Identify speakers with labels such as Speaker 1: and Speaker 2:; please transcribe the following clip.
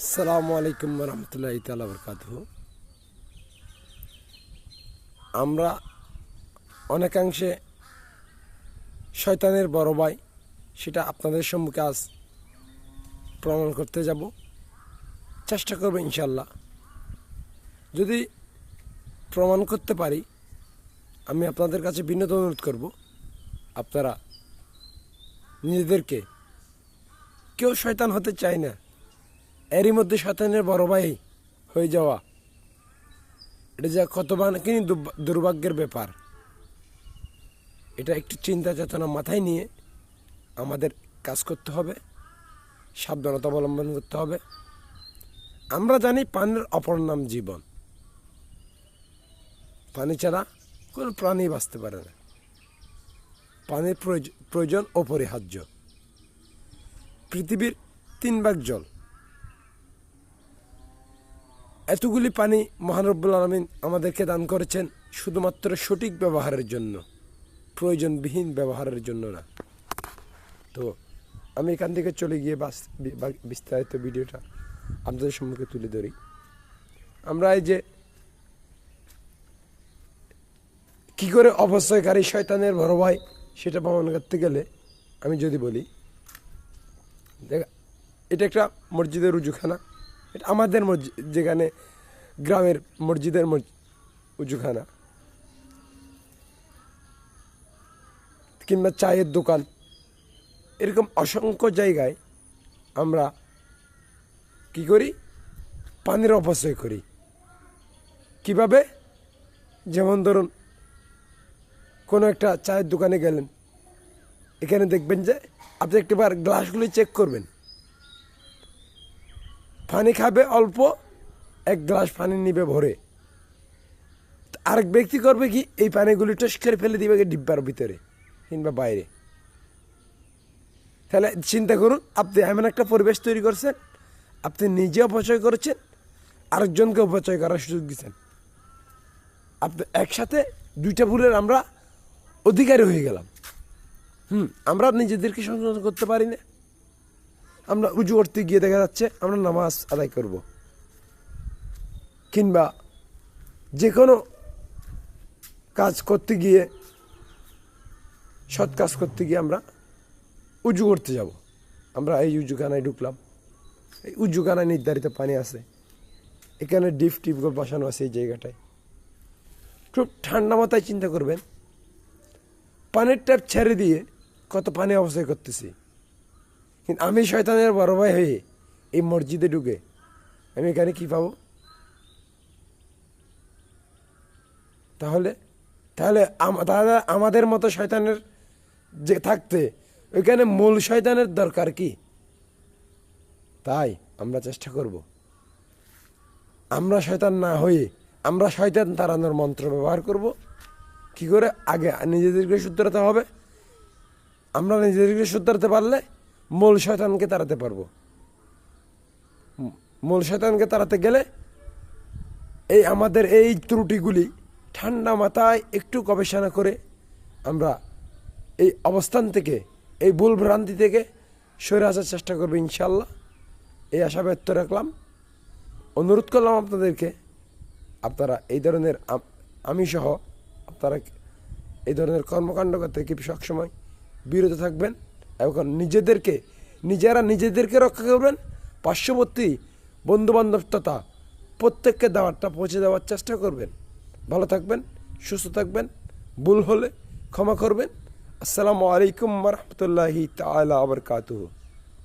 Speaker 1: আসসালামু আলাইকুম রহমতুল্লাহ তালা বরকাত আমরা অনেকাংশে শয়তানের বড় ভাই, সেটা আপনাদের সম্মুখে আজ প্রমাণ করতে যাব। চেষ্টা করব ইনশাল্লাহ যদি প্রমাণ করতে পারি, আমি আপনাদের কাছে বিনোদ অনুরোধ করব, আপনারা নিজেদেরকে কেউ শয়তান হতে চায় না। এরই মধ্যে শয়তানের বড় ভাই হয়ে যাওয়া। এটা যা কত কিন্তু দুর্ভাগ্যের ব্যাপার। এটা একটু চিন্তা চেতনা মাথায় নিয়ে আমাদের কাজ করতে হবে, সাবধানতা অবলম্বন করতে হবে। আমরা জানি পানির অপর নাম জীবন। পানি ছাড়া কোনো প্রাণী বাঁচতে পারে না। পানির প্রয়োজ- প্রয়োজন অপরিহার্য পৃথিবীর তিন ভাগ জল। এতগুলি পানি মহানরব্বুল আলমিন আমাদেরকে দান করেছেন শুধুমাত্র সঠিক ব্যবহারের জন্য, প্রয়োজনবিহীন ব্যবহারের জন্য না। তো আমি এখান থেকে চলে গিয়ে বাস বিস্তারিত ভিডিওটা আপনাদের সম্মুখে তুলে ধরি। আমরা এই যে কি করে অবশ্যইকারী শয়তানের বড় ভাই সেটা প্রমাণ করতে গেলে আমি যদি বলি, দেখ, এটা একটা মসজিদের রুজুখানা। এটা আমাদের মসজিদ যেখানে গ্রামের মসজিদের মস- উজুখানা। কিংবা চায়ের দোকান। এরকম অসংখ্য জায়গায় আমরা কি করি? পানির অপচয় করি। কীভাবে? যেমন ধরুন, কোনো একটা চায়ের দোকানে গেলেন। এখানে দেখবেন যে আপনি একটিবার গ্লাসগুলি চেক করবেন। পানি খাবে অল্প, এক গ্লাস পানি নিবে ভরে। আরেক ব্যক্তি করবে কি, এই পানিগুলি টস করে ফেলে দিবে ডিব্বার ভিতরে কিংবা বাইরে। তাহলে চিন্তা করুন, আপনি এমন একটা পরিবেশ তৈরি করছেন, আপনি নিজে অপচয় করেছেন, আরেকজনকে অপচয় করার সুযোগ দিচ্ছেন। আপনি একসাথে দুইটা ভুলের আমরা অধিকারী হয়ে গেলাম। হুম, আমরা নিজেদেরকে সংশোধন করতে পারি না। আমরা উঁচু করতে গিয়ে দেখা যাচ্ছে আমরা নামাজ আদায় করব। কিংবা যে কোনো কাজ করতে গিয়ে, সৎ কাজ করতে গিয়ে আমরা উঁচু করতে যাব। আমরা এই উঁচুখানায় ঢুকলাম। এই উঁচুখানায় নির্ধারিত পানি আছে। এখানে ডিপ টিপ বসানো আছে এই জায়গাটায়। খুব ঠান্ডা মাথায় চিন্তা করবেন। পানির ট্যাপ ছেড়ে দিয়ে কত পানি অবশ্যই করতেছি। কিন্তু আমি শয়তানের বড় ভাই হয়ে এই মসজিদে ঢুকে, আমি এখানে কি পাবো? তাহলে তাহলে তাহলে আমাদের মতো শয়তানের যে থাকতে, ওইখানে মূল শয়তানের দরকার কি? তাই আমরা চেষ্টা করব। আমরা শয়তান না হয়ে আমরা শয়তান তাড়ানোর মন্ত্র ব্যবহার করব। কি করে? আগে নিজেদেরকে শুধরাতে হবে। আমরা নিজেদেরকে শুধরাতে পারলে মূল শয়তানকে তাড়াতে পারব। মূল শয়তানকে তাড়াতে গেলে এই আমাদের এই ত্রুটিগুলি ঠান্ডা মাথায় একটু গবেষণা করে আমরা এই অবস্থান থেকে, এই ভুল ভ্রান্তি থেকে সরে আসার চেষ্টা করব ইনশাল্লাহ এই আশা ব্যক্ত রাখলাম। অনুরোধ করলাম আপনাদেরকে, আপনারা এই ধরনের আম- সহ আপনারা এই ধরনের কর্মকাণ্ড করতে কি সবসময় বিরত থাকবেন। এবং নিজেদেরকে, নিজেরা নিজেদেরকে রক্ষা করবেন। পার্শ্ববর্তী বন্ধুবান্ধব তথা প্রত্যেককে দাওয়াতটা পৌঁছে দেওয়ার চেষ্টা করবেন। ভালো থাকবেন, সুস্থ থাকবেন, ভুল হলে ক্ষমা করবেন। আসসালামু আলাইকুম রহমতুল্লাহি তালা আবরকাতুহ